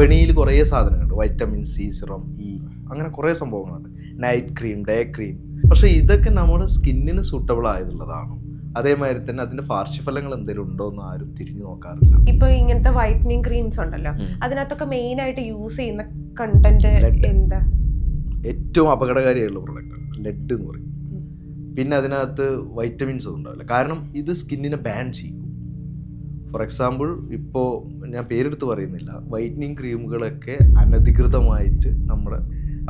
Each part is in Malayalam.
വിപണിയിൽ കുറേ സാധനങ്ങളുണ്ട് വൈറ്റമിൻ സി സിറം ഇ അങ്ങനെ കുറേ സംഭവങ്ങളുണ്ട്. നൈറ്റ് ക്രീം ഡേ ക്രീം പക്ഷേ ഇതൊക്കെ നമ്മുടെ സ്കിന്നിന് സൂട്ടബിൾ ആയതുള്ളതാണ്. അതേമാതിരി തന്നെ അതിന്റെ പാർശ്വഫലങ്ങൾ എന്തെങ്കിലും ഉണ്ടോ എന്ന് ആരും തിരിഞ്ഞു നോക്കാറില്ല. ഇപ്പൊ ഇങ്ങനത്തെ വൈറ്റനിങ് ക്രീംസ് ഉണ്ടല്ലോ. അതിനകത്തൊക്കെ മെയിൻ ആയിട്ട് യൂസ് ചെയ്യുന്ന കണ്ടന്റ് എന്താ? ഏറ്റവും അപകടകാരിയായുള്ള പ്രൊഡക്റ്റ് ലെഡ് എന്ന് പറയും. പിന്നെ അതിനകത്ത് വൈറ്റമിൻസ് ഒന്നും ഉണ്ടാവില്ല. കാരണം ഇത് സ്കിന്നിനെ ബാൻ ചെയ്യും. ഫോർ എക്സാമ്പിൾ ഇപ്പോൾ ഞാൻ പേരെടുത്ത് പറയുന്നില്ല. വൈറ്റനിങ് ക്രീമുകളൊക്കെ അനധികൃതമായിട്ട് നമ്മുടെ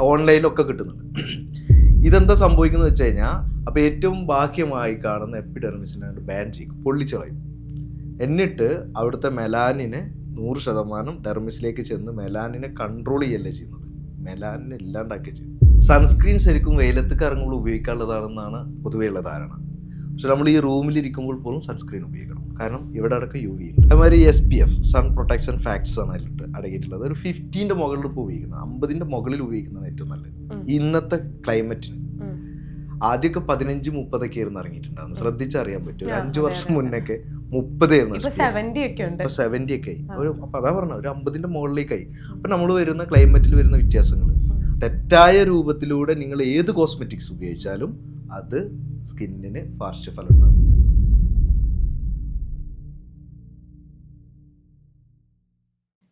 ഓൺലൈനിലൊക്കെ കിട്ടുന്നുണ്ട്. ഇതെന്താ സംഭവിക്കുന്നത് വെച്ച് കഴിഞ്ഞാൽ അപ്പോൾ ഏറ്റവും ബാഹ്യമായി കാണുന്ന എപ്പിഡെർമിസിനെ ബാൻ ചെയ്യും പൊള്ളിച്ചളയും. എന്നിട്ട് അവിടുത്തെ മെലാനിന് നൂറ് ശതമാനം ഡെർമിസിലേക്ക് ചെന്ന് മെലാനിനെ കൺട്രോൾ ചെയ്യല്ലേ ചെയ്യുന്നത്? മെലാനിനെ ഇല്ലാണ്ടാക്കി ചെയ്യും സൺസ്ക്രീൻ ശരിക്കും വെയിലത്തേക്ക് ഇറങ്ങുമ്പോൾ ഉപയോഗിക്കാനുള്ളതാണെന്നാണ് പൊതുവെയുള്ള ധാരണ. പക്ഷെ നമ്മൾ ഈ റൂമിലിരിക്കുമ്പോൾ പോലും സൺസ്ക്രീൻ ഉപയോഗിക്കണം. കാരണം ഇവിടെ അടക്കം യു വി ഉണ്ട്. അതുമാതിരി S P F sun protection factors ആണ് അതിലിട്ട് അടങ്ങിയിട്ടുള്ളത്. ഒരു ഫിഫ്റ്റീന്റെ മുകളിൽ ഇപ്പോൾ ഉപയോഗിക്കുന്നത്. അമ്പതിന്റെ മുകളിൽ ഉപയോഗിക്കുന്നതാണ് ഏറ്റവും നല്ലത്. ഇന്നത്തെ ക്ലൈമറ്റിന്. ആദ്യമൊക്കെ പതിനഞ്ച് മുപ്പതൊക്കെ ആയിരുന്നു ഇറങ്ങിയിട്ടുണ്ടായിരുന്നു ശ്രദ്ധിച്ചറിയാൻ പറ്റും. ഒരു അഞ്ചു വർഷം. മുന്നൊക്കെ മുപ്പതായിരുന്നു ഇപ്പൊ സെവന്റി ഒക്കെ ആയി. ഒരു അപ്പൊ അതാ പറഞ്ഞ ഒരു അമ്പതിന്റെ മുകളിലേക്കായി. അപ്പൊ നമ്മൾ വരുന്ന ക്ലൈമറ്റിൽ വരുന്ന വ്യത്യാസങ്ങൾ തെറ്റായ രൂപത്തിലൂടെ നിങ്ങൾ ഏത് കോസ്മെറ്റിക്സ് ഉപയോഗിച്ചാലും അത് സ്കിന്നിന് പാർശ്വഫലം ഉണ്ടാകും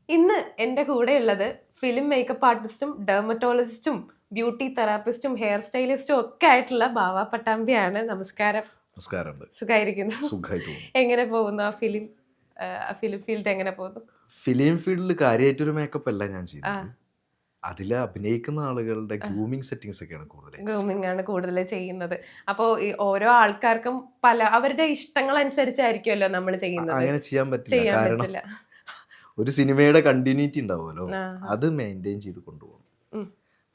ഇന്ന് എന്റെ കൂടെയുള്ളത് ഫിലിം മേക്കപ്പ് ആർട്ടിസ്റ്റും ഡെർമറ്റോളജിസ്റ്റും ബ്യൂട്ടി തെറാപ്പിസ്റ്റും ഹെയർ സ്റ്റൈലിസ്റ്റും ഒക്കെ ആയിട്ടുള്ള ബാവ പട്ടാമ്പിയാണ്. നമസ്കാരം. നമസ്കാരം പോകും എങ്ങനെ പോകുന്നു ആ ഫിലിം? ഫിലിം ഫീൽഡ് എങ്ങനെ പോകുന്നു? ഫിലിം ഫീൽഡിൽ കാര്യമായിട്ടൊരു മേക്കപ്പ് അല്ല ഞാൻ. ചെയ്യുന്നത്. അതിൽ അഭിനയിക്കുന്ന ആളുകളുടെ ഗ്രൂമിംഗ് സെറ്റിങ്സ് ഒക്കെയാണ് കൂടുതൽ ഗ്രൂമിംഗ് ആണ് കൂടുതൽ ചെയ്യുന്നത്. അപ്പോൾ ഓരോ ആൾക്കാർക്കും പല അവരുടെ ഇഷ്ടങ്ങൾ അനുസരിച്ചായിരിക്കുമല്ലോ നമ്മൾ ചെയ്യുന്നത്. അങ്ങനെ ചെയ്യാൻ പറ്റില്ല. കാരണം ഒരു സിനിമയുടെ കണ്ടിന്യൂറ്റി ഉണ്ടാവുമല്ലോ. അത് മെയിന്റെയിൻ ചെയ്ത് കൊണ്ടുപോകണം.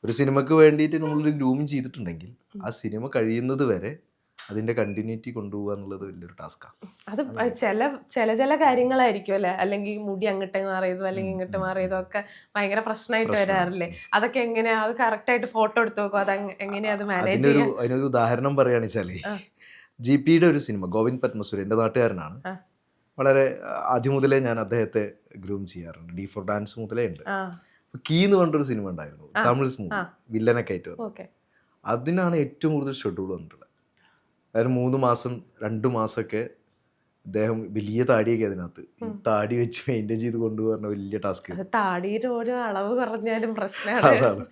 ഒരു സിനിമക്ക് വേണ്ടിയിട്ട് നമ്മളൊരു ഗ്രൂമിങ് ചെയ്തിട്ടുണ്ടെങ്കിൽ ആ സിനിമ കഴിയുന്നത് വരെ അതിന്റെ കണ്ടിന്യൂറ്റി കൊണ്ടുപോകുക എന്നുള്ളത് വലിയൊരു ടാസ്ക്കാണ് അത് ചില ചില ചില കാര്യങ്ങളായിരിക്കും അല്ലെ? അല്ലെങ്കിൽ മുടി അങ്ങോട്ട് മാറിയതോ അല്ലെങ്കിൽ ഇങ്ങോട്ട് മാറിയതോ ഒക്കെ ഭയങ്കര പ്രശ്നമായിട്ട് വരാറില്ലേ? അതൊക്കെ എങ്ങനെയാ? അത് കറക്റ്റ് ആയിട്ട് ഫോട്ടോ എടുത്ത് നോക്കുക അത് എങ്ങനെയാ അത് മാനേജ് ചെയ്യുക അതിനൊരു ഉദാഹരണം പറയുകയാണെന്ന് വെച്ചാൽ. ജി പിയുടെ ഒരു സിനിമ ഗോവിന്ദ് പത്മസൂരി എന്റെ നാട്ടുകാരനാണ്. വളരെ ആദ്യം മുതലേ ഞാൻ അദ്ദേഹത്തെ ഗ്രൂം ചെയ്യാറുണ്ട്. ഡി ഫോർ ഡാൻസ് മുതലേ ഉണ്ട്. കീ എന്ന് പറഞ്ഞൊരു സിനിമ ഉണ്ടായിരുന്നു. തമിഴ് മൂവി. വില്ലനൊക്കെ ആയിട്ട് അതിനാണ് ഏറ്റവും കൂടുതൽ ഷെഡ്യൂൾ വന്നിട്ടുള്ളത്. അതായത് മൂന്ന് മാസം രണ്ട് മാസമൊക്കെ അദ്ദേഹം വലിയ താടിയൊക്കെ അതിനകത്ത്. താടി വെച്ച് മെയിന്റെയിൻ ചെയ്ത് കൊണ്ടുപോകുന്ന വലിയ ടാസ്ക് താടിയുടെ ഓരോ അളവ് കുറഞ്ഞാലും പ്രശ്നമാണ്.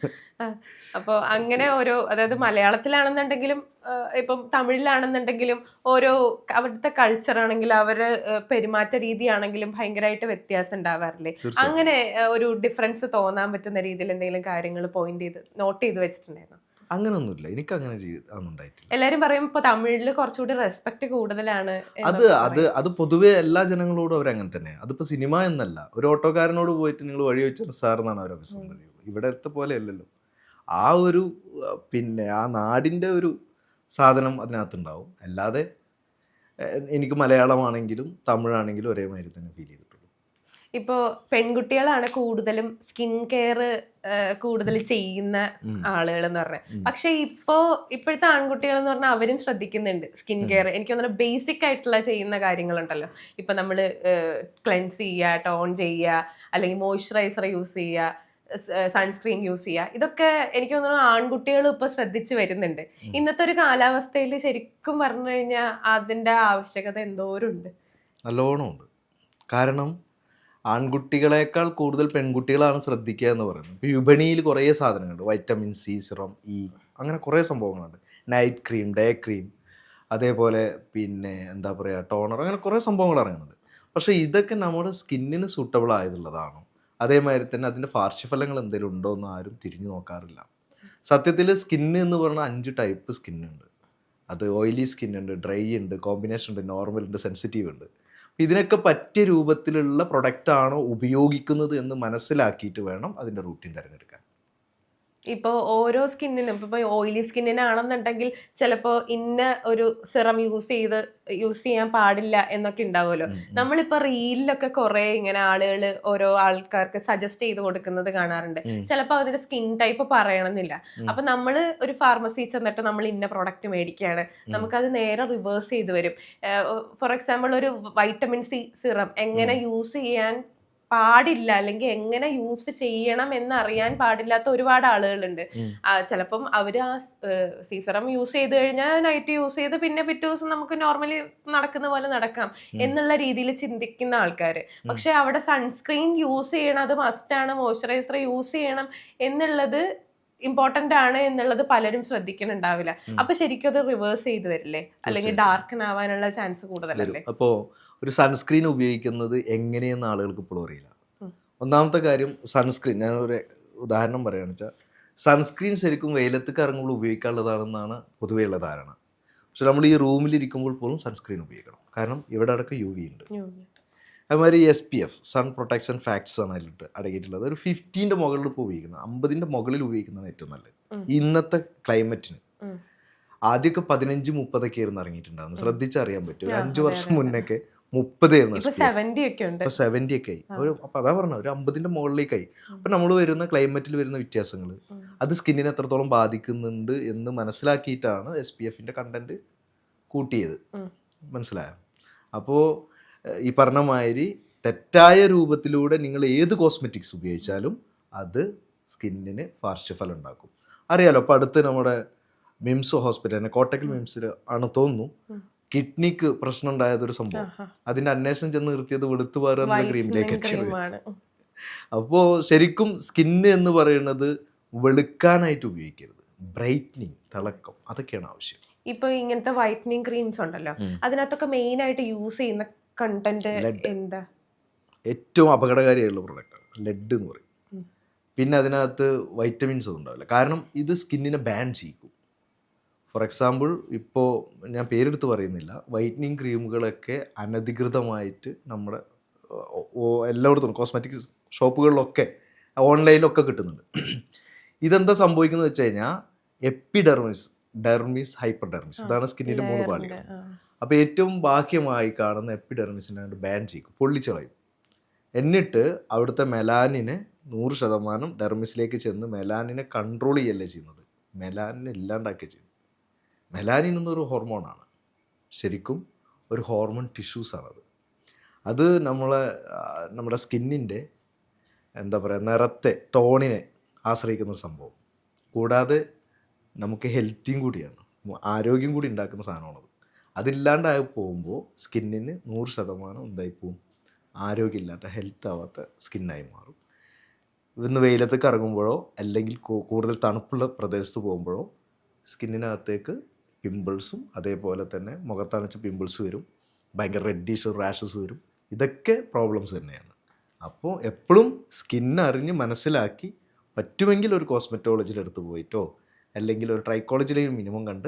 അപ്പോൾ അങ്ങനെ ഓരോ അതായത് മലയാളത്തിലാണെന്നുണ്ടെങ്കിലും ഇപ്പം തമിഴിലാണെന്നുണ്ടെങ്കിലും ഓരോ അവിടുത്തെ കൾച്ചർ ആണെങ്കിലും അവർ പെരുമാറ്റ രീതിയാണെങ്കിലും ഭയങ്കരമായിട്ട് വ്യത്യാസം ഉണ്ടാവാറില്ലേ? അങ്ങനെ ഒരു ഡിഫറൻസ് തോന്നാൻ പറ്റുന്ന രീതിയിൽ എന്തെങ്കിലും കാര്യങ്ങൾ പോയിന്റ് ചെയ്ത് നോട്ട് ചെയ്ത് വെച്ചിട്ടുണ്ടായിരുന്നു? അങ്ങനൊന്നുമില്ല. എനിക്ക് അങ്ങനെ ചെയ്ത് ഉണ്ടായിട്ടില്ല. എല്ലാരും പറയും ഇപ്പൊ തമിഴിൽ കുറച്ചുകൂടി റെസ്പെക്ട് കൂടുതലാണ് അത് അത് അത് പൊതുവെ എല്ലാ ജനങ്ങളോടും അവർ അങ്ങനെ തന്നെ അതിപ്പോ സിനിമ എന്നല്ല. ഒരു ഓട്ടോക്കാരനോട് പോയിട്ട് നിങ്ങൾ വഴി വെച്ചാൽ സാർ എന്നാണ് അവർ അഭിസംബോധന ഇവിടെ ഇവിടത്തെ പോലെ അല്ലല്ലോ. ആ ഒരു പിന്നെ ആ നാടിന്റെ ഒരു സാധനം അതിനകത്തുണ്ടാവും. അല്ലാതെ എനിക്ക് മലയാളമാണെങ്കിലും തമിഴാണെങ്കിലും ഒരേമാതിരി തന്നെ ഫീൽ ചെയ്തിട്ടുള്ളൂ ഇപ്പോ പെൺകുട്ടികളാണ് കൂടുതലും സ്കിൻ കെയർ കൂടുതൽ ചെയ്യുന്ന ആളുകൾ എന്ന് പറഞ്ഞാൽ. പക്ഷെ ഇപ്പോ ഇപ്പോഴത്തെ ആൺകുട്ടികൾ എന്ന് പറഞ്ഞാൽ അവരും ശ്രദ്ധിക്കുന്നുണ്ട് സ്കിൻ കെയർ. എനിക്ക് തോന്നുന്നു ബേസിക് ആയിട്ടുള്ള ചെയ്യുന്ന കാര്യങ്ങളുണ്ടല്ലോ. ഇപ്പൊ നമ്മൾ ക്ലെൻസ് ചെയ്യുക ടോൺ ചെയ്യുക അല്ലെങ്കിൽ മോയ്സ്ചറൈസർ യൂസ് ചെയ്യുക സൺസ്ക്രീൻ യൂസ് ചെയ്യുക. ഇതൊക്കെ എനിക്ക് തോന്നുന്നു ആൺകുട്ടികൾ ഇപ്പൊ ശ്രദ്ധിച്ചു വരുന്നുണ്ട്. ഇന്നത്തെ ഒരു കാലാവസ്ഥയിൽ ശരിക്കും പറഞ്ഞു കഴിഞ്ഞാൽ അതിന്റെ ആവശ്യകത എന്തോരുണ്ട്? നല്ലോണം ഉണ്ട് കാരണം ആൺകുട്ടികളെക്കാൾ കൂടുതൽ പെൺകുട്ടികളാണ് ശ്രദ്ധിക്കുക എന്ന് പറയുന്നത്. ഇപ്പോൾ വിപണിയിൽ കുറേ സാധനങ്ങളുണ്ട്. വൈറ്റമിൻ സി സിറം ഇ അങ്ങനെ കുറേ സംഭവങ്ങളുണ്ട്. നൈറ്റ് ക്രീം ഡേ ക്രീം അതേപോലെ പിന്നെ എന്താ പറയുക ടോണർ അങ്ങനെ കുറേ സംഭവങ്ങൾ ഇറങ്ങുന്നത്. പക്ഷേ ഇതൊക്കെ നമ്മുടെ സ്കിന്നിന് സൂട്ടബിൾ ആയതുള്ളതാണോ. അതേമാതിരി തന്നെ അതിന്റെ പാർശ്വഫലങ്ങൾ എന്തെങ്കിലും ഉണ്ടോ എന്ന് ആരും തിരിഞ്ഞു നോക്കാറില്ല. സത്യത്തിൽ സ്കിന്ന് എന്ന് പറഞ്ഞാൽ അഞ്ച് ടൈപ്പ് സ്കിന്നുണ്ട് അത് ഓയിലി സ്കിന്നുണ്ട് ഡ്രൈ ഉണ്ട് കോമ്പിനേഷൻ ഉണ്ട് നോർമൽ ഉണ്ട് സെൻസിറ്റീവ് ഉണ്ട്. ഇതിനൊക്കെ പറ്റിയ രൂപത്തിലുള്ള പ്രൊഡക്റ്റാണോ ഉപയോഗിക്കുന്നത് എന്ന് മനസ്സിലാക്കിയിട്ട് വേണം അതിന്റെ റൂട്ടീൻ തിരഞ്ഞെടുക്കാൻ. ഇപ്പോൾ ഓരോ സ്കിന്നിനും ഇപ്പോൾ ഓയിലി സ്കിന്നിനാണെന്നുണ്ടെങ്കിൽ ചിലപ്പോൾ ഇന്ന ഒരു സിറം യൂസ് ചെയ്ത് യൂസ് ചെയ്യാൻ പാടില്ല എന്നൊക്കെ ഉണ്ടാവുമല്ലോ. നമ്മളിപ്പോൾ റീലിലൊക്കെ കുറേ ഇങ്ങനെ ആളുകൾ ഓരോ ആൾക്കാർക്ക് സജസ്റ്റ് ചെയ്ത് കൊടുക്കുന്നത് കാണാറുണ്ട്. ചിലപ്പോൾ അതിന്റെ സ്കിൻ ടൈപ്പ് പറയണമെന്നില്ല. അപ്പം അപ്പൊ നമ്മൾ ഒരു ഫാർമസി ചെന്നിട്ട് നമ്മൾ ഇന്ന പ്രൊഡക്റ്റ് മേടിക്കുകയാണ് നമുക്കത് നേരെ റിവേഴ്സ് ചെയ്ത് വരും. ഫോർ എക്സാമ്പിൾ ഒരു വൈറ്റമിൻ സി സിറം എങ്ങനെ യൂസ് ചെയ്യാൻ പാടില്ല അല്ലെങ്കിൽ എങ്ങനെ യൂസ് ചെയ്യണം എന്ന് അറിയാൻ പാടില്ലാത്ത ഒരുപാട് ആളുകളുണ്ട്. ചിലപ്പം അവർ ആ സീസറം യൂസ് ചെയ്ത് കഴിഞ്ഞാൽ നൈറ്റ് യൂസ് ചെയ്ത് പിന്നെ പിറ്റേ ദിവസം നമുക്ക് നോർമലി നടക്കുന്ന പോലെ നടക്കാം എന്നുള്ള രീതിയിൽ ചിന്തിക്കുന്ന ആൾക്കാർ പക്ഷെ അവിടെ സൺസ്ക്രീൻ യൂസ് ചെയ്യണം അത് മസ്റ്റ് ആണ് മോയ്സ്ചറൈസർ യൂസ് ചെയ്യണം എന്നുള്ളത് ഇമ്പോർട്ടന്റ് ആണ് എന്നുള്ളത് പലരും ശ്രദ്ധിക്കുന്നുണ്ടാവില്ല. അപ്പൊ ശരിക്കും അത് റിവേഴ്സ് ചെയ്ത് വരില്ലേ? അല്ലെങ്കിൽ ഡാർക്കൻ ആവാനുള്ള ചാൻസ് കൂടുതലല്ലേ? അപ്പോൾ ഒരു സൺസ്ക്രീൻ ഉപയോഗിക്കുന്നത് എങ്ങനെയെന്ന് ആളുകൾക്ക് ഇപ്പോഴും അറിയില്ല. ഒന്നാമത്തെ കാര്യം സൺസ്ക്രീൻ ഞാൻ ഒരു ഉദാഹരണം പറയുകയാണെന്ന് വെച്ചാൽ സൺസ്ക്രീൻ ശരിക്കും വെയിലത്ത് കറങ്ങുമ്പോൾ ഉപയോഗിക്കാനുള്ളതാണെന്നാണ് പൊതുവെയുള്ള ധാരണ. പക്ഷെ നമ്മൾ ഈ റൂമിലിരിക്കുമ്പോൾ പോലും സൺസ്ക്രീൻ ഉപയോഗിക്കണം. കാരണം ഇവിടെ അടക്കം യു വി ഉണ്ട്. അതുമാതിരി S P F sun protection factors ആണ് അതിലിട്ട് അടങ്ങിയിട്ടുള്ളത് ഒരു ഫിഫ്റ്റീന്റെ മുകളിൽ ഇപ്പോൾ ഉപയോഗിക്കുന്നത് അമ്പതിന്റെ മുകളിൽ ഉപയോഗിക്കുന്നതാണ് ഏറ്റവും നല്ലത്. ഇന്നത്തെ ക്ലൈമറ്റിന്. ആദ്യമൊക്കെ പതിനഞ്ച് മുപ്പതൊക്കെ ആയിരുന്നു ഇറങ്ങിയിട്ടുണ്ടായിരുന്നു ശ്രദ്ധിച്ചറിയാൻ പറ്റും. ഒരു അഞ്ച് വർഷം. മുന്നൊക്കെ മുപ്പത്. സെവന്റി ഒക്കെ ഉണ്ട്. സെവന്റി ഒക്കെ ആയി. ഒരു അപ്പൊ അതാ പറഞ്ഞ ഒരു അമ്പതിന്റെ മുകളിലേക്കായി. അപ്പൊ നമ്മൾ വരുന്ന ക്ലൈമറ്റിൽ വരുന്ന വ്യത്യാസങ്ങൾ അത് സ്കിന്നിനെ എത്രത്തോളം ബാധിക്കുന്നുണ്ട് എന്ന് മനസ്സിലാക്കിയിട്ടാണ് എസ് പി എഫിന്റെ കണ്ടന്റ് കൂട്ടിയത്. മനസ്സിലായോ? അപ്പോൾ ഈ പറഞ്ഞ മാതിരി തെറ്റായ രൂപത്തിലൂടെ നിങ്ങൾ ഏത് കോസ്മെറ്റിക്സ് ഉപയോഗിച്ചാലും അത് സ്കിന്നിന് പാർശ്വഫലം ഉണ്ടാക്കും അറിയാലോ അപ്പോൾ അടുത്ത് നമ്മുടെ മിംസ് ഹോസ്പിറ്റലിനെ കോട്ടക്കൽ മിംസിൽ ആണ് തോന്നുന്നു. കിഡ്നിക്ക് പ്രശ്നം ഉണ്ടായതൊരു സംഭവം അതിന്റെ അന്വേഷണം ചെന്ന് നിർത്തിയത് വെളുത്തു എന്ന ക്രീമിലേക്ക് എത്തിയത് അപ്പോ അപ്പോൾ ശരിക്കും സ്കിന്ന് എന്ന് പറയുന്നത് വെളുക്കാനായിട്ട് ഉപയോഗിക്കരുത്. ബ്രൈറ്റ്നിങ് തിളക്കം അതൊക്കെയാണ് ആവശ്യം. ഇപ്പൊ ഇങ്ങനത്തെ വൈറ്റ്നിങ് ക്രീംസ് ഉണ്ടല്ലോ. അതിനകത്തൊക്കെ മെയിൻ ആയിട്ട് യൂസ് ചെയ്യുന്ന കണ്ടന്റ് എന്താ? ഏറ്റവും അപകടകാരിയായുള്ള പ്രൊഡക്റ്റാണ് ലെഡ് എന്ന് പറയും. പിന്നെ അതിനകത്ത് വൈറ്റമിൻസ് ഒന്നും ഉണ്ടാവില്ല. കാരണം ഇത് സ്കിന്നിനെ ബാൻ ചെയ്യിക്കും. ഫോർ എക്സാമ്പിൾ ഇപ്പോൾ ഞാൻ പേരെടുത്ത് പറയുന്നില്ല. വൈറ്റനിങ് ക്രീമുകളൊക്കെ അനധികൃതമായിട്ട് നമ്മുടെ എല്ലായിടത്തും കോസ്മെറ്റിക് ഷോപ്പുകളിലൊക്കെ ഓൺലൈനിലൊക്കെ കിട്ടുന്നുണ്ട്. ഇതെന്താ സംഭവിക്കുന്നത് വെച്ച് കഴിഞ്ഞാൽ എപ്പിഡെർമിസ് ഡെർമിസ് ഹൈപ്പർ ഡെർമിസ് ഇതാണ് സ്കിന്നിന്റെ മൂന്ന് പാളികൾ. അപ്പോൾ ഏറ്റവും ബാഹ്യമായി കാണുന്ന എപ്പിഡെർമിസിനെ ബാൻ ചെയ്യും പൊള്ളിച്ചളയും. എന്നിട്ട് അവിടുത്തെ മെലാനിനെ നൂറ് ശതമാനം ഡെർമിസിലേക്ക് ചെന്ന് മെലാനിനെ കൺട്രോൾ ചെയ്യല്ലേ ചെയ്യുന്നത്? മെലാനിനെ ഇല്ലാണ്ടാക്കുക ചെയ്യുന്നത്. മെലാനിൻ എന്നൊരു ഹോർമോണാണ് ശരിക്കും ഒരു ഹോർമോൺ ടിഷ്യൂസാണത് അത് നമ്മളെ നമ്മുടെ സ്കിന്നിന്റെ എന്താ പറയുക നിറത്തെ ടോണിനെ ആശ്രയിക്കുന്ന ഒരു സംഭവം. കൂടാതെ നമുക്ക് ഹെൽത്തിയും കൂടിയാണ്. ആരോഗ്യം കൂടി ഉണ്ടാക്കുന്ന സാധനമാണത്. അതില്ലാണ്ടായി പോകുമ്പോൾ സ്കിന്നിന് നൂറ് ശതമാനം എന്തായി പോവും ആരോഗ്യമില്ലാത്ത ഹെൽത്ത് ആവാത്ത സ്കിന്നായി മാറും. ഇന്ന് വെയിലത്തേക്ക് ഇറങ്ങുമ്പോഴോ അല്ലെങ്കിൽ കൂടുതൽ തണുപ്പുള്ള പ്രദേശത്ത് പോകുമ്പോഴോ സ്കിന്നിനകത്തേക്ക് പിമ്പിൾസും അതേപോലെ തന്നെ മുഖത്തണച്ച് പിമ്പിൾസ് വരും. ഭയങ്കര റെഡിഷ് റാഷസ് വരും. ഇതൊക്കെ പ്രോബ്ലംസ് തന്നെയാണ്. അപ്പോൾ എപ്പോഴും സ്കിൻ അറിഞ്ഞ് മനസ്സിലാക്കി പറ്റുമെങ്കിൽ ഒരു കോസ്മെറ്റോളജിയിൽ എടുത്ത് പോയിട്ടോ? അല്ലെങ്കിൽ ഒരു ട്രൈക്കോളജിയിലെയും മിനിമം കണ്ട്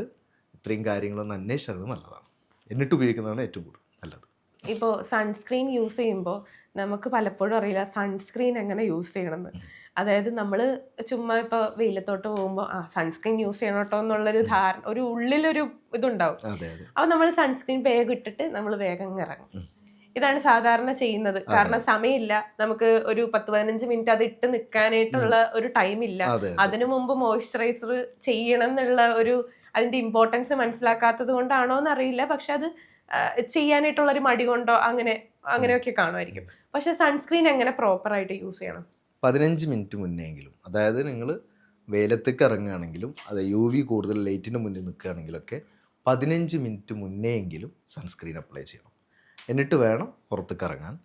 ഇത്രയും കാര്യങ്ങളൊന്നും അന്വേഷിച്ചത് നല്ലതാണ്. എന്നിട്ട് ഉപയോഗിക്കുന്നതാണ് ഏറ്റവും കൂടുതൽ നല്ലത്. ഇപ്പോൾ സൺസ്ക്രീൻ യൂസ് ചെയ്യുമ്പോൾ നമുക്ക് പലപ്പോഴും അറിയില്ല സൺസ്ക്രീൻ എങ്ങനെ യൂസ് ചെയ്യണമെന്ന്. അതായത് നമ്മൾ ചുമ്മാ ഇപ്പൊ വെയിലത്തോട്ട് പോകുമ്പോൾ ആ സൺസ്ക്രീൻ യൂസ് ചെയ്യണം കേട്ടോ എന്നുള്ളൊരു ധാരണ ഒരു ഉള്ളിലൊരു ഇതുണ്ടാവും. അതെ അതെ. അപ്പൊ നമ്മൾ സൺസ്ക്രീൻ വേഗം ഇട്ടിട്ട് നമ്മൾ വേഗം ഇറങ്ങും. ഇതാണ് സാധാരണ ചെയ്യുന്നത്. കാരണം സമയമില്ല. നമുക്ക് ഒരു പത്ത് പതിനഞ്ച് മിനിറ്റ് അത് ഇട്ട് നിൽക്കാനായിട്ടുള്ള ഒരു ടൈം ഇല്ല അതിനു മുമ്പ് മോയ്സ്ചറൈസർ ചെയ്യണം എന്നുള്ള ഒരു അതിന്റെ ഇമ്പോർട്ടൻസ് മനസ്സിലാക്കാത്തത് കൊണ്ടാണോ എന്ന് അറിയില്ല പക്ഷെ അത് ചെയ്യാനായിട്ടുള്ള ഒരു മടി കൊണ്ടോ അങ്ങനെ അങ്ങനെയൊക്കെ കാണുമായിരിക്കും. പക്ഷെ സൺസ്ക്രീൻ എങ്ങനെ പ്രോപ്പറായിട്ട് യൂസ് ചെയ്യണം? പതിനഞ്ച് മിനിറ്റ് മുന്നെങ്കിലും അതായത് നിങ്ങൾ വെയിലത്തേക്ക് ഇറങ്ങുകയാണെങ്കിലും അത് യു വി കൂടുതൽ ലൈറ്റിന് മുന്നിൽ നിൽക്കുകയാണെങ്കിലൊക്കെ പതിനഞ്ച് മിനിറ്റ് മുന്നെയെങ്കിലും സൺസ്ക്രീൻ അപ്ലൈ ചെയ്യണം. എന്നിട്ട് വേണം പുറത്തേക്ക് ഇറങ്ങാൻ.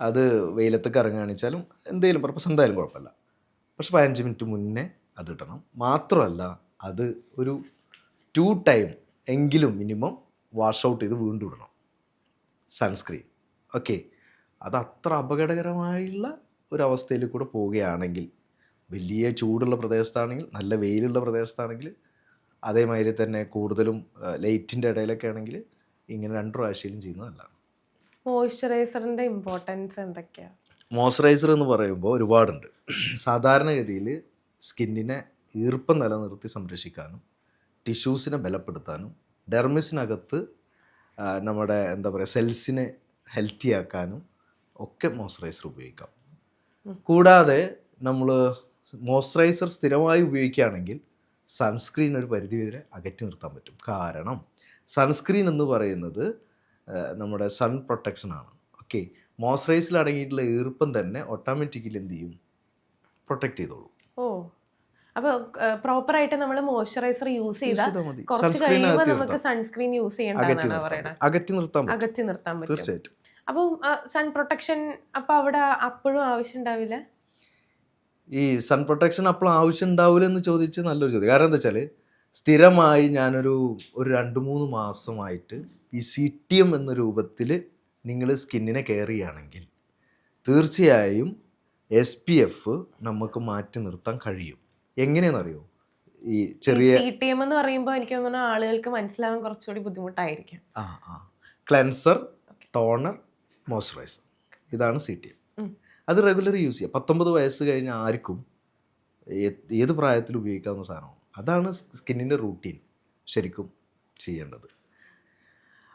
അത് വെയിലത്തേക്ക് ഇറങ്ങുകയാണെച്ചാലും എന്തെങ്കിലും പർപ്പസ് എന്തായാലും കുഴപ്പമില്ല. പക്ഷെ പതിനഞ്ച് മിനിറ്റ് മുന്നേ അത് ഇടണം. മാത്രമല്ല അത് ഒരു ടു ടൈം എങ്കിലും മിനിമം വാഷ് ഔട്ട് ചെയ്ത് വീണ്ടും ഇടണം. സൺസ്ക്രീൻ ഓക്കെ അത് അത്ര അപകടകരമായുള്ള ഒരവസ്ഥയിൽ കൂടെ പോവുകയാണെങ്കിൽ വലിയ ചൂടുള്ള പ്രദേശത്താണെങ്കിൽ നല്ല വെയിലുള്ള പ്രദേശത്താണെങ്കിൽ അതേമാതിരി തന്നെ കൂടുതലും ലൈറ്റിന്റെ ഇടയിലൊക്കെ ആണെങ്കിൽ ഇങ്ങനെ രണ്ട് പ്രാവശ്യം ചെയ്യുന്നത് നല്ലതാണ്. മോയ്സ്ചറൈസറിന്റെ ഇമ്പോർട്ടൻസ് എന്തൊക്കെയാണ് മോയ്സ്ചറൈസർ എന്ന് പറയുമ്പോൾ ഒരുപാടുണ്ട്. സാധാരണഗതിയിൽ സ്കിന്നിനെ ഈർപ്പം നിലനിർത്തി സംരക്ഷിക്കാനും ടിഷ്യൂസിനെ ബലപ്പെടുത്താനും ഡെർമിസിനകത്ത് നമ്മുടെ എന്താ പറയുക സെൽസിനെ ഹെൽത്തി ആക്കാനും ഒക്കെ മോയ്സ്ചറൈസർ ഉപയോഗിക്കാം. കൂടാതെ നമ്മൾ മോയ്സ്ചറൈസർ സ്ഥിരമായി ഉപയോഗിക്കുകയാണെങ്കിൽ സൺസ്ക്രീൻ ഒരു പരിധി വരെ അകറ്റി നിർത്താൻ പറ്റും. കാരണം സൺസ്ക്രീൻ എന്ന് പറയുന്നത് നമ്മുടെ സൺ പ്രൊട്ടക്ഷനാണ് ഓക്കെ? മോയ്സ്ചറൈസിൽ അടങ്ങിയിട്ടുള്ള ഈർപ്പം തന്നെ ഓട്ടോമാറ്റിക്കലി എന്ത് ചെയ്യും? പ്രൊട്ടക്ട് ചെയ്തോളൂ. ഓ. അപ്പോൾ പ്രോപ്പർ ആയിട്ട് നമ്മൾ മോയ്സ്ചറൈസർ യൂസ് ചെയ്താൽ കുറച്ച് കഴിയുമ്പോൾ നമുക്ക് സൺസ്ക്രീൻ യൂസ് ചെയ്യണ്ടെന്നാണ് പറയുന്നത്. അകറ്റി നിർത്താൻ അകറ്റി നിർത്താൻ പറ്റും. തീർച്ചയായിട്ടും. അപ്പം സൺ പ്രൊട്ടക്ഷൻ അപ്പോൾ അവിടെ അപ്പോഴും ആവശ്യം ഉണ്ടാവില്ല? ഈ സൺ പ്രൊട്ടക്ഷൻ അപ്പോൾ ആവശ്യം ഉണ്ടാവില്ല എന്ന് ചോദിച്ച് നല്ലൊരു ചോദ്യം. കാരണം എന്താ വെച്ചാൽ സ്ഥിരമായി ഞാനൊരു ഒരു രണ്ട് മൂന്ന് മാസമായിട്ട് ഈ സി ടി എം എന്ന രൂപത്തിൽ നിങ്ങൾ സ്കിന്നിനെ കെയർ ചെയ്യുകയാണെങ്കിൽ തീർച്ചയായും എസ് പി എഫ് നമുക്ക് മാറ്റി നിർത്താൻ കഴിയും. എങ്ങനെയാണെന്നറിയോ ഈ ചെറിയ സി ടി എം എന്ന് പറയുമ്പോൾ എനിക്ക് തോന്നുന്നു ആളുകൾക്ക് മനസ്സിലാവാൻ കുറച്ചുകൂടി ബുദ്ധിമുട്ടായിരിക്കും. ആ ആ. Cleanser toner moisturiser. ഇതാണ് സി ടി. എം അത് റെഗുലർ യൂസ് ചെയ്യുക പത്തൊമ്പത് വയസ്സ് കഴിഞ്ഞ ആർക്കും ഏത് പ്രായത്തിൽ ഉപയോഗിക്കാവുന്ന സാധനമാണ്. അതാണ് സ്കിന്നിന്റെ റൂട്ടീൻ ശരിക്കും ചെയ്യേണ്ടത്.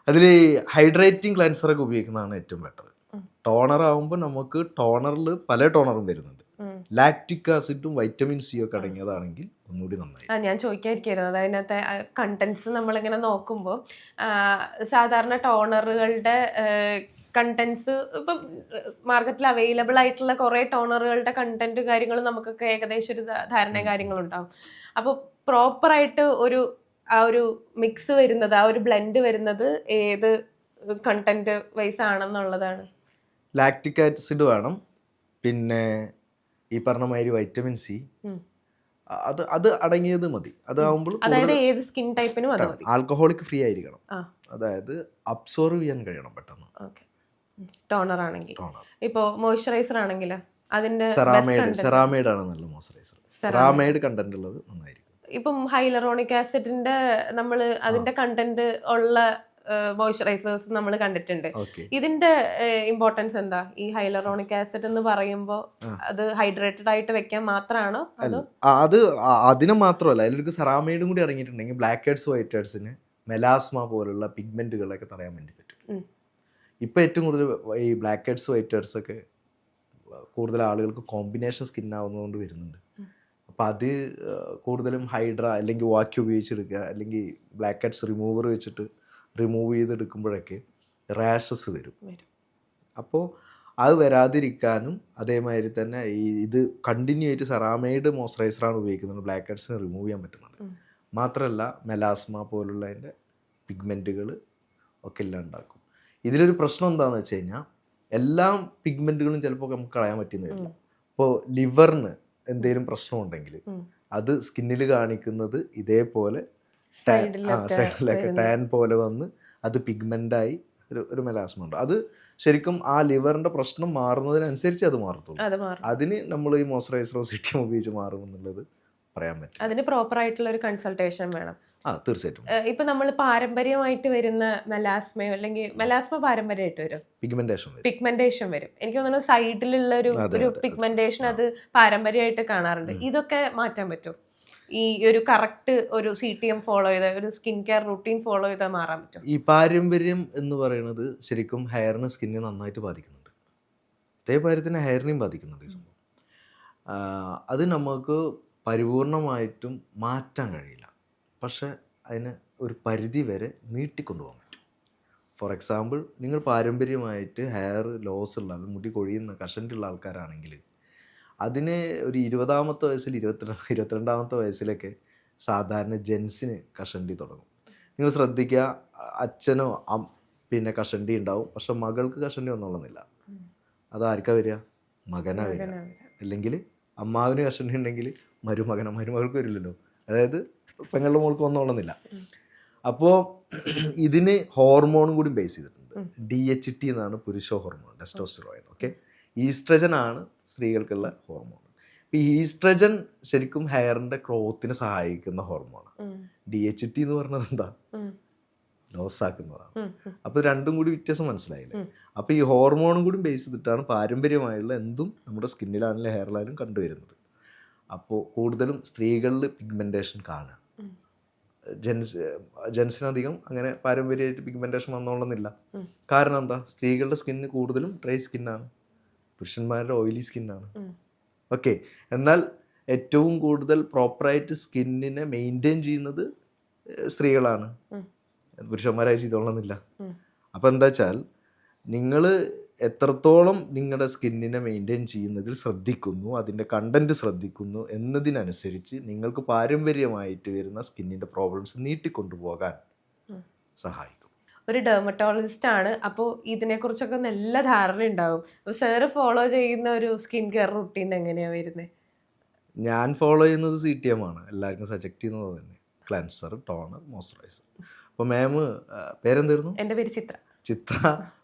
അതിൽ ഹൈഡ്രേറ്റിംഗ് ക്ലൻസറൊക്കെ ഉപയോഗിക്കുന്നതാണ് ഏറ്റവും ബെറ്റർ ടോണർ ആകുമ്പോൾ നമുക്ക് ടോണറിൽ പല ടോണറും വരുന്നുണ്ട്. ലാക്റ്റിക് ആസിഡും വൈറ്റമിൻ സി ഒക്കെ അടങ്ങിയതാണെങ്കിൽ ഒന്നുകൂടി നന്നായി ഞാൻ ചോദിക്കാതിരിക്കുന്നത് അതിനകത്തെ കണ്ടന്റ്സ് നമ്മളിങ്ങനെ നോക്കുമ്പോൾ സാധാരണ ടോണറുകളുടെ കണ്ടന്റ്സ് ഇപ്പം മാർക്കറ്റിൽ അവൈലബിൾ ആയിട്ടുള്ള കുറേ ടോണറുകളുടെ കണ്ടന്റ് കാര്യങ്ങളും നമുക്കൊക്കെ ഏകദേശം ഒരു ധാരണ കാര്യങ്ങളുണ്ടാവും. അപ്പോൾ പ്രോപ്പറായിട്ട് ഒരു ആ ഒരു മിക്സ് വരുന്നത് ആ ഒരു ബ്ലെൻഡ് വരുന്നത് ഏത് കണ്ടന്റ് വൈസ് ആണെന്നുള്ളതാണ്. ലാക്റ്റിക് ആസിഡ് വേണം. പിന്നെ ഈ പറഞ്ഞ മാതിരി വൈറ്റമിൻ സി അത് അത് അടങ്ങിയത് മതി. അതാവുമ്പോൾ അതായത് ഏത് സ്കിൻ ടൈപ്പിനും ആൽക്കഹോളിക് ഫ്രീ ആയിരിക്കണം. അതായത് അബ്സോർവ് ചെയ്യാൻ കഴിയണം പെട്ടെന്ന്. ഓക്കെ. ടോണർ. ആണെങ്കിൽ ഇപ്പോ മോയ്സ്ചറൈസർ ആണെങ്കിൽ അതിന്റെ സെറാമൈഡ് സെറാമൈഡ് ആണ് നല്ല മോയ്സ്ചറൈസർ. സെറാമൈഡ്. കണ്ടന്റ് ഉള്ളത് നന്നായിരിക്കും. ഇപ്പം ഹൈലറോണിക് ആസിഡിന്റെ നമ്മൾ അതിന്റെ കണ്ടന്റ് ഉള്ള മോയ്സ്ചറൈസേഴ്സ് നമ്മൾ കണ്ടിട്ടുണ്ട്. ഇതിന്റെ ഇമ്പോർട്ടൻസ് എന്താ? ഈ ഹൈലറോണിക് ആസിഡ് എന്ന് പറയുമ്പോൾ അത് ഹൈഡ്രേറ്റഡ് ആയിട്ട് വെക്കാൻ മാത്രമാണോ അതോ? അതിന് മാത്രമല്ല അതിലൊരു സെറാമൈഡും കൂടി ഇറങ്ങിയിട്ടുണ്ടെങ്കിൽ ബ്ലാക്ക് ഹെഡ്സ് വൈറ്റ് ഹെഡ്സിന് മെലാസ്മ പോലുള്ള പിഗ്മെന്റുകളൊക്കെ തടയാൻ വേണ്ടി പറ്റും. ഉം. ഇപ്പം ഏറ്റവും കൂടുതൽ ഈ ബ്ലാക്ക് ഹെഡ്സ് വൈറ്റ് ഹെഡ്സ് ഒക്കെ കൂടുതൽ ആളുകൾക്ക് കോമ്പിനേഷൻ സ്കിൻ ആവുന്നതുകൊണ്ട് വരുന്നുണ്ട്. അപ്പം അത് കൂടുതലും ഹൈഡ്ര അല്ലെങ്കിൽ വാക്യൂ ഉപയോഗിച്ചെടുക്കുക അല്ലെങ്കിൽ ബ്ലാക്ക് ഹെഡ്സ് റിമൂവർ വെച്ചിട്ട് റിമൂവ് ചെയ്തെടുക്കുമ്പോഴൊക്കെ റാഷസ് വരും. അപ്പോൾ അത് വരാതിരിക്കാനും അതേമാതിരി തന്നെ ഈ ഇത് കണ്ടിന്യൂ ആയിട്ട് സെറാമൈഡ് മോയ്സ്ചറൈസറാണ് ഉപയോഗിക്കുന്നത്. ബ്ലാക്ക് ഹെഡ്സിന് റിമൂവ് ചെയ്യാൻ പറ്റുന്നുണ്ട്. മാത്രമല്ല മെലാസ്മ പോലുള്ള പോലുള്ളതിന്റെ പിഗ്മെന്റുകൾ ഒക്കെ ഇല്ലാണ്ടാക്കും ഇതിലൊരു പ്രശ്നം എന്താണെന്ന് വെച്ച് കഴിഞ്ഞാൽ എല്ലാ പിഗ്മെന്റുകളും ചിലപ്പോൾ നമുക്ക് കളയാൻ പറ്റുന്നില്ല ഇപ്പോൾ ലിവറിന് എന്തെങ്കിലും പ്രശ്നമുണ്ടെങ്കിൽ. അത് സ്കിന്നിൽ കാണിക്കുന്നത് ഇതേപോലെ സൈഡിലൊക്കെ സൈഡിലൊക്കെ ടാൻ പോലെ വന്ന് അത് പിഗ്മെന്റായി ഒരു ഒരു മെലാസ്മ ഉണ്ട്. അത് ശരിക്കും ആ ലിവറിന്റെ പ്രശ്നം മാറുന്നതിനനുസരിച്ച് അത് മാറത്തുള്ളൂ. അത് അതിന് നമ്മൾ ഈ മോയ്സ്ചറൈസറോ സിറ്റിയും ഉപയോഗിച്ച് മാറും എന്നുള്ളത് പറയാൻ പറ്റും അതിന് പ്രോപ്പർ ആയിട്ടുള്ള ഒരു കൺസൾട്ടേഷൻ വേണം. ആ തീർച്ചയായിട്ടും. ഇപ്പൊ നമ്മൾ പാരമ്പര്യമായിട്ട് വരുന്ന മെലാസ്മയോ അല്ലെങ്കിൽ മെലാസ്മ പാരമ്പര്യമായിട്ട് വരും? പിഗ്മെന്റേഷൻ പിഗ്മെന്റേഷൻ വരും. എനിക്ക് തോന്നുന്നു സൈഡിലുള്ള ഒരു ഒരു പിഗ്മെന്റേഷൻ അത്. പാരമ്പര്യമായിട്ട് കാണാറുണ്ട്. ഇതൊക്കെ മാറ്റാൻ പറ്റും ഈ ഒരു കറക്റ്റ് ഒരു സി ടി എം ഫോളോ ചെയ്ത ഒരു സ്കിൻ കെയർ റൂട്ടീൻ ഫോളോ ചെയ്താൽ മാറാൻ പറ്റും ഈ പാരമ്പര്യം എന്ന് പറയുന്നത് ശരിക്കും ഹെയറിന് സ്കിന്നിനെ നന്നായിട്ട് ബാധിക്കുന്നുണ്ട്. അതേപോലെ തന്നെ ഹെയറിനെയും ബാധിക്കുന്നുണ്ട് ഈ സംഭവം. അത് നമുക്ക് പരിപൂർണമായിട്ടും മാറ്റാൻ കഴിയില്ല. പക്ഷെ അതിന് ഒരു പരിധി വരെ നീട്ടിക്കൊണ്ടുപോകാൻ പറ്റും. ഫോർ എക്സാമ്പിൾ നിങ്ങൾ പാരമ്പര്യമായിട്ട് ഹെയർ ലോസ് ഉള്ള മുടി കൊഴിയുന്ന കഷന്റുള്ള ആൾക്കാരാണെങ്കിൽ അതിന് ഒരു ഇരുപതാമത്തെ വയസ്സിൽ ഇരുപത്തിരണ്ട് ഇരുപത്തിരണ്ടാമത്തെ വയസ്സിലൊക്കെ സാധാരണ ജെൻസിന് കഷണ്ടി തുടങ്ങും. നിങ്ങൾ ശ്രദ്ധിക്കുക അച്ഛനോ അം- പിന്നെ കഷണ്ടി ഉണ്ടാവും. പക്ഷെ മകൾക്ക് കഷണ്ടി വന്നോളുന്നില്ല അതാർക്കാ വരിക. മകനാ വരിക. അല്ലെങ്കിൽ അമ്മാവിന് കഷണ്ടി ഉണ്ടെങ്കിൽ മരുമകന മരുമകൾക്ക് വരില്ലല്ലോ. അതായത് പെങ്ങളുടെ മോൾക്ക് വന്നോളുന്നില്ല അപ്പോൾ ഇതിന് ഹോർമോണും കൂടി ബേസ് ചെയ്തിട്ടുണ്ട്. ഡി എച്ച് ടി എന്നാണ് പുരുഷ ഹോർമോൺ ടെസ്റ്റോസ്റ്ററോയിൻ ഓക്കെ ഈസ്ട്രജൻ ആണ് സ്ത്രീകൾക്കുള്ള ഹോർമോൺ. ഈ ഈസ്ട്രജൻ ശരിക്കും ഹെയറിന്റെ ഗ്രോത്തിനെ സഹായിക്കുന്ന ഹോർമോണാണ്. ഡി എച്ച് ടി എന്ന് പറഞ്ഞത് എന്താ? ലോസാക്കുന്നതാണ്. അപ്പോൾ രണ്ടും കൂടി വ്യത്യാസം മനസ്സിലായില്ലേ? അപ്പോൾ ഈ ഹോർമോണും കൂടി ബേസ് ചെയ്തിട്ടാണ് പാരമ്പര്യമായുള്ള എന്തും നമ്മുടെ സ്കിന്നിലാണെങ്കിലും ഹെയറിലായാലും കണ്ടുവരുന്നത്. അപ്പോൾ കൂടുതലും സ്ത്രീകളിൽ പിഗ്മെന്റേഷൻ കാണുക. ജെൻസ് ജെൻസിനധികം അങ്ങനെ പാരമ്പര്യമായിട്ട് പിഗ്മെന്റേഷൻ വന്നോളന്നില്ല. കാരണം എന്താ? സ്ത്രീകളുടെ സ്കിന്ന് കൂടുതലും ഡ്രൈ സ്കിന്നാണ് പുരുഷന്മാരുടെ ഓയിലി സ്കിന്നാണ്. ഓക്കെ എന്നാൽ ഏറ്റവും കൂടുതൽ പ്രോപ്പറായിട്ട് സ്കിന്നിനെ മെയിന്റെയിൻ ചെയ്യുന്നത് സ്ത്രീകളാണ്. പുരുഷന്മാരായി ചെയ്തോളന്നില്ല. അപ്പം എന്താ വെച്ചാൽ നിങ്ങൾ എത്രത്തോളം നിങ്ങളുടെ സ്കിന്നിനെ മെയിന്റെയിൻ ചെയ്യുന്നതിൽ ശ്രദ്ധിക്കുന്നു അതിന്റെ കണ്ടന്റ് ശ്രദ്ധിക്കുന്നു എന്നതിനനുസരിച്ച് നിങ്ങൾക്ക് പാരമ്പര്യമായിട്ട് വരുന്ന സ്കിന്നിന്റെ പ്രോബ്ലംസ് നീട്ടിക്കൊണ്ടുപോകാൻ. സഹായിക്കും. ഒരു ഡെർമറ്റോളജിസ്റ്റ് ആണ്. അപ്പോൾ ഇതിനെക്കുറിച്ചൊക്കെ നല്ല ധാരണ ഉണ്ടാവും. അപ്പോൾ സാറ് ഫോളോ ചെയ്യുന്ന ഒരു സ്കിൻ കെയർ റുട്ടീൻ എങ്ങനെയാണ് വരുന്നത് ഞാൻ ഫോളോ ചെയ്യുന്നത് സി ടി എം ആണ്. എല്ലാവർക്കും സജക്റ്റ് ചെയ്യുന്നത് തന്നെ. ക്ലൻസർ ടോണർ മോയ്സ്ചറൈസർ അപ്പോൾ മാം പേരെന്തായിരുന്നു? എന്റെ പേര് ചിത്ര. ചിത്ര.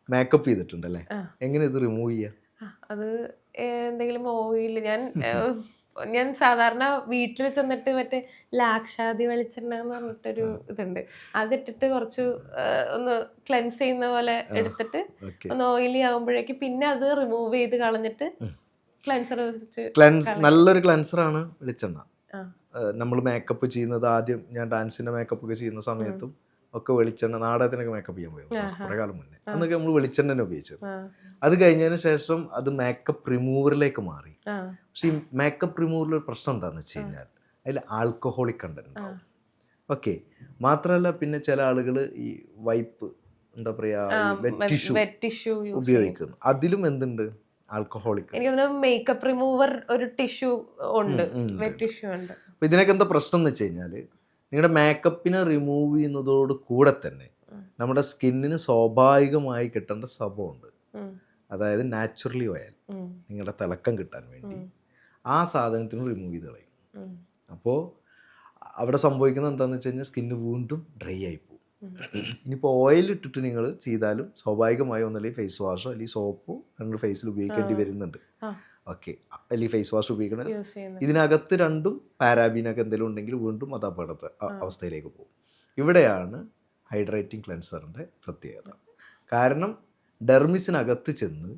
മേക്കപ്പ് ചെയ്തിട്ടുണ്ടല്ലേ. എങ്ങനെ ഇത് റിമൂവ് ചെയ്യുക ആ, അത് എന്തെങ്കിലും ഓയിൽ ഞാൻ ഞാൻ സാധാരണ വീട്ടിൽ ചെന്നിട്ട് മറ്റേ ലാക്ഷാദി വെളിച്ചെണ്ണ എന്ന് പറഞ്ഞിട്ടൊരു ഇതുണ്ട്. അതിട്ടിട്ട് കുറച്ച് ഒന്ന് ക്ലെൻസ് ചെയ്യുന്ന പോലെ എടുത്തിട്ട് ഒന്ന് ഓയിലി ആകുമ്പോഴേക്ക് പിന്നെ അത് റിമൂവ് ചെയ്ത് കളഞ്ഞിട്ട് ക്ലെൻസർ ക്ലെൻസ് നല്ലൊരു നല്ലൊരു ആണ് വെളിച്ചെണ്ണ. നമ്മൾ മേക്കപ്പ് ചെയ്യുന്നത് ആദ്യം ഞാൻ ഡാൻസിന്റെ മേക്കപ്പ് ഒക്കെ ചെയ്യുന്ന സമയത്തും ഒക്കെ വെളിച്ചെണ്ണ നാടകത്തിനൊക്കെ മേക്കപ്പ് ചെയ്യാൻ പോയത് കുറേ കാലം മുന്നേ. അന്നൊക്കെ നമ്മൾ വെളിച്ചെണ്ണ തന്നെ ഉപയോഗിച്ചത് അത് കഴിഞ്ഞതിന് ശേഷം അത് മേക്കപ്പ് റിമൂവറിലേക്ക് മാറി. പക്ഷെ ഈ മേക്കപ്പ് റിമൂവറിൽ ഒരു പ്രശ്നം എന്താണെന്ന് വെച്ച് കഴിഞ്ഞാൽ അതിൽ ആൽക്കഹോളിക് കണ്ടന്റ് ഉണ്ടാവും. ഓക്കെ മാത്രമല്ല പിന്നെ ചില ആളുകൾ ഈ വൈപ്പ് എന്താ പറയാ ടിഷ്യൂ ഉപയോഗിക്കുന്നു. അതിലും എന്തുണ്ട്? ആൽക്കഹോളിക് എനിക്ക് മേക്കപ്പ് റിമൂവർ ഒരു ടിഷ്യൂ ഉണ്ട്. വെറ്റ് ടിഷ്യൂ ഉണ്ട്. ഇതിനൊക്കെ എന്താ പ്രശ്നം എന്ന് വെച്ച് കഴിഞ്ഞാൽ നിങ്ങളുടെ മേക്കപ്പിനെ റിമൂവ് ചെയ്യുന്നതോട് കൂടെ തന്നെ നമ്മുടെ സ്കിന്നിന് സ്വാഭാവികമായി കിട്ടേണ്ട സംഭവമുണ്ട്. അതായത് നാച്ചുറലി ഓയിൽ നിങ്ങളുടെ തിളക്കം കിട്ടാൻ വേണ്ടി ആ സാധനത്തിന് റിമൂവ് ചെയ്ത് കളയും. അപ്പോൾ അവിടെ സംഭവിക്കുന്നത് എന്താണെന്ന് വെച്ച് കഴിഞ്ഞാൽ സ്കിന്ന് വീണ്ടും ഡ്രൈ ആയി പോകും. ഇനിയിപ്പോൾ ഓയിൽ ഇട്ടിട്ട് നിങ്ങൾ ചെയ്താലും സ്വാഭാവികമായി ഒന്നല്ലെങ്കിൽ ഫേസ് വാഷോ അല്ലെങ്കിൽ സോപ്പോ നിങ്ങൾ ഫേസിൽ ഉപയോഗിക്കേണ്ടി വരുന്നുണ്ട്. ഓക്കെ. അല്ലെങ്കിൽ ഫേസ് വാഷ് ഉപയോഗിക്കണം ഇതിനകത്ത് രണ്ടും പാരാബീനൊക്കെ എന്തെങ്കിലും ഉണ്ടെങ്കിൽ വീണ്ടും അത് അപകടത്തെ അവസ്ഥയിലേക്ക് പോകും. ഇവിടെയാണ് ഹൈഡ്രേറ്റിംഗ് ക്ലെൻസറിന്റെ പ്രത്യേകത. കാരണം ഡെർമിസിനകത്ത് ചെന്ന്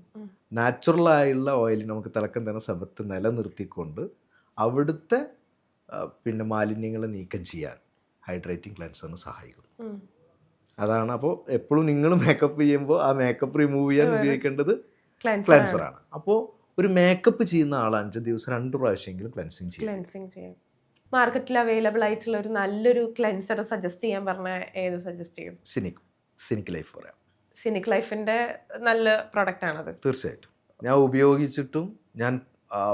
നാച്ചുറലായുള്ള ഓയിൽ നമുക്ക് തിളക്കം തന്നെ സമത്ത് നിലനിർത്തിക്കൊണ്ട് അവിടുത്തെ പിന്നെ മാലിന്യങ്ങളെ നീക്കം ചെയ്യാൻ ഹൈഡ്രേറ്റിംഗ് ക്ലെൻസറിന് സഹായിക്കും അതാണ് അപ്പോൾ എപ്പോഴും നിങ്ങൾ മേക്കപ്പ് ചെയ്യുമ്പോൾ ആ മേക്കപ്പ് റിമൂവ് ചെയ്യാൻ ഉപയോഗിക്കേണ്ടത് ക്ലെൻസറാണ് ക്ലെൻസർ ആണ്. അപ്പോൾ ഒരു മേക്കപ്പ് ചെയ്യുന്ന ആൾ അഞ്ച് ദിവസം രണ്ട് പ്രാവശ്യമെങ്കിലും ക്ലൻസിങ് ചെയ്യും. ക്ലെൻസിങ് ചെയ്യും. മാർക്കറ്റിൽ അവൈലബിൾ ആയിട്ടുള്ള ഒരു നല്ലൊരു ക്ലെൻസർ സജസ്റ്റ് ചെയ്യാൻ പറഞ്ഞ ഏത് സജസ്റ്റ് ചെയ്യും? സിനിക് സിനിക് ലൈഫ് പറയാം. സിനിക് ലൈഫിന്റെ നല്ല പ്രൊഡക്റ്റ് ആണത്. തീർച്ചയായിട്ടും. ഞാൻ ഉപയോഗിച്ചിട്ടും ഞാൻ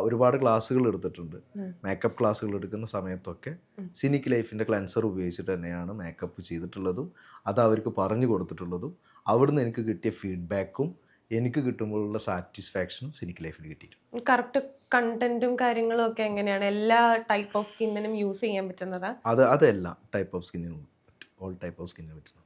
ഒരുപാട് ക്ലാസ്സുകൾ എടുത്തിട്ടുണ്ട്. മേക്കപ്പ് ക്ലാസ്സുകൾ എടുക്കുന്ന സമയത്തൊക്കെ സിനിക് ലൈഫിന്റെ ക്ലൻസർ ഉപയോഗിച്ചിട്ട് തന്നെയാണ് മേക്കപ്പ് ചെയ്തിട്ടുള്ളതും അത് അവർക്ക് പറഞ്ഞു കൊടുത്തിട്ടുള്ളതും അവിടുന്ന് എനിക്ക് കിട്ടിയ ഫീഡ്ബാക്കും എനിക്ക് കിട്ടുമ്പോഴുള്ള സാറ്റിസ്ഫാക്ഷനും സിനിക്ക് ലൈഫിൽ കിട്ടിയിട്ടുണ്ട്. കറക്റ്റ് കണ്ടന്റും കാര്യങ്ങളും ഒക്കെ എങ്ങനെയാണ്? എല്ലാ ടൈപ്പ് ഓഫ് സ്കിന്നിനും യൂസ് ചെയ്യാൻ പറ്റുന്നതാ? അത് അതെല്ലാം ടൈപ്പ് ഓഫ് സ്കിന്നിനും ഓൾ ടൈപ്പ് ഓഫ് സ്കിന്നിനും പറ്റുന്നത്.